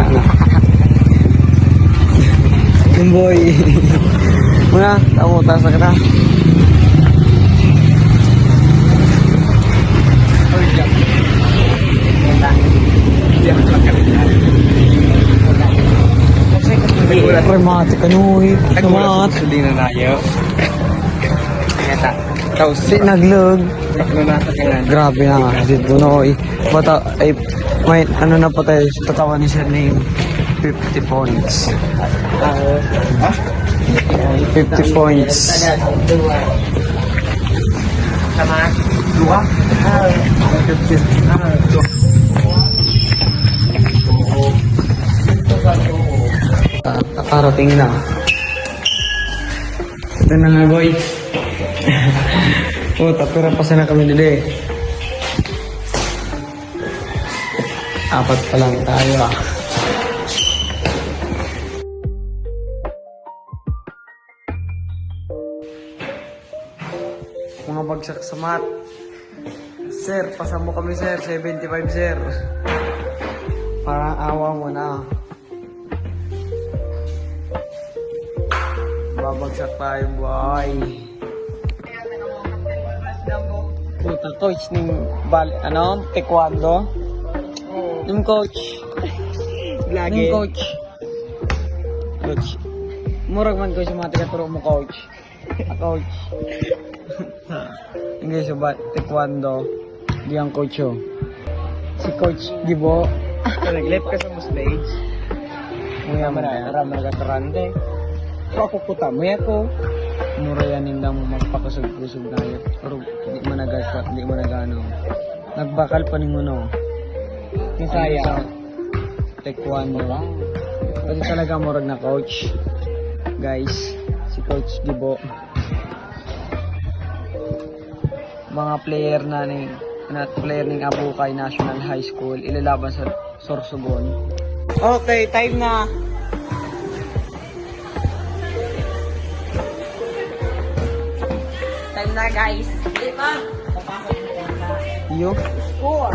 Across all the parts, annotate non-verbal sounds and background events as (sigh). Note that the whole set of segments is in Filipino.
Nga na. Yung boy. Muna, tamo, taas na ka na. Pragmatic ano eh. Pragmat. Hindi na tayo. Kaya ta. Tapos, Si naglog. ka. Grabe na nga. Dito no eh. Bata, ay, may ano na pa tayo. Tatawa ni Sir Name. 50 points. 50 points. Sama. Dua. Ah, Nakarating na. Ito na nga, boy. (laughs) Puta, pero pasa na kami dili. Apat pa lang tayo ah. Mga bagsak sa mat. Sir, pasa mo kami sir. 75 sir. Parang awa mo na. Babagsak tayo, boy. Puta, coach ng bal ano, taekwondo. Yung coach. Lagi. Yung coach. Coach. Murag man coach mga taga mo coach. A coach. Hindi sa ba taekwondo. Di ang coach oh. Si coach Gibo. Nag-left ka sa mo stage. Mga na, marami na katarante. So ako puta mo ako. mura yan nindang magpakasug-kusog na yun. Pero hindi mo nagasa, hindi mo nagano. Nagbakal pa ni mo no. Sa Taekwondo. Pero talaga murag na coach. Guys, si Coach Gibo. Mga player na ni na player ng Abukay National High School ilalaban sa Sorsogon. Okay, time na. Time na guys. Iyo, Four.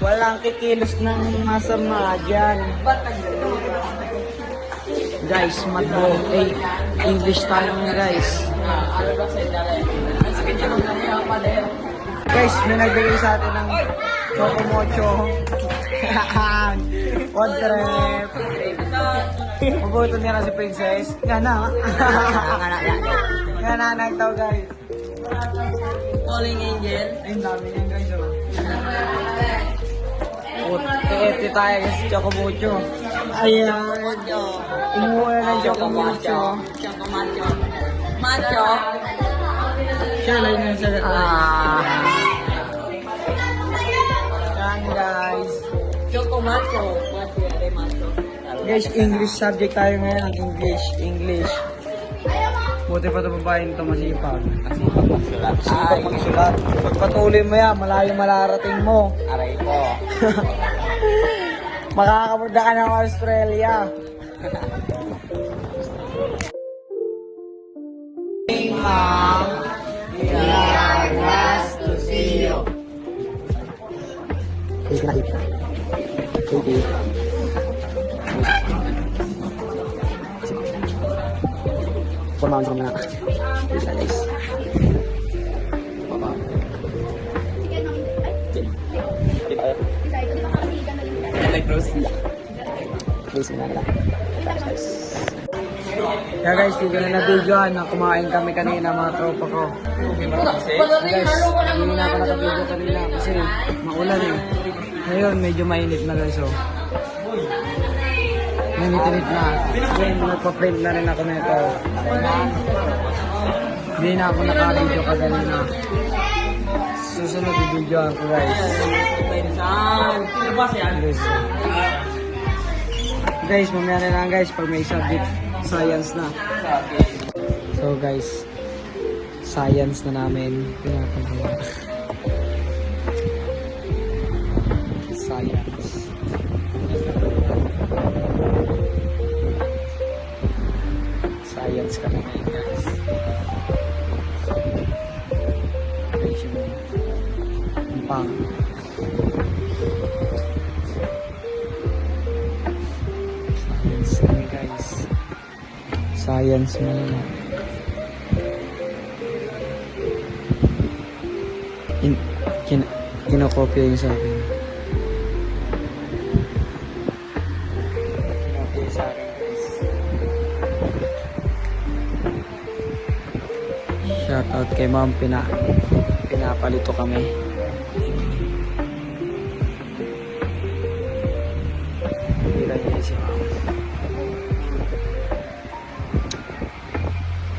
Walang kikilos ng masama dyan. Guys, madmo. Eh, English tayo nga guys. Guys, may nagbigay sa atin ng Choco Mocho. (laughs) One trip. Mabuto niya na si Princess. Nga na. Nga na, nagtaw guys. Calling Angel. Ay, ang dami niyan guys. Oh. Ete tayo guys, Choco Mocho. Ayan. Na ng Choco Mocho. Choco Macho. Siya lang yung sa... Ah. Yan guys. Choco Macho. Macho. Ate Macho. Guys, English subject tayo ngayon. English, English. Buti pa ito babae nito masipag. Masipag magsulat. Pagpatuloy mo yan, malayo malarating mo. Aray ko. (laughs) Makakapunta ka ng Australia. Thank you. Thank you. Formahan ko muna. Thank you guys. Baba. Like Rose. Please na lang. Kaya guys, dito na na-videoan na kumain kami kanina mga tropa ko. Kaya guys, hindi na ako naka-video kanina kasi maulan eh. Ngayon, medyo mainit na guys oh. Init-init na. Ngayon, nagpa-print na rin ako nito. Hindi na ako naka-video kaganina. Susunod i-video ako guys. Siya? Guys, guys mamaya na lang guys pag may subject science na. So guys, science na namin pinapagawa. Science Science kami guys. Science muna. In, kin, kinokopya yung sa akin. Shoutout kay ma'am, pina, pinapalito kami. Hindi lang niya si ma'am.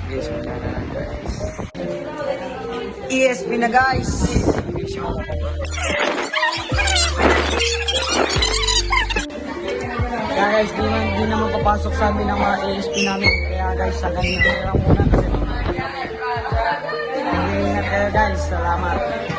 Guys, wala na lang guys. ESP na guys! Kaya guys, di, man, di sa amin ang mga ESP namin. Kaya guys, sa ganito na lang muna kasi Selamat.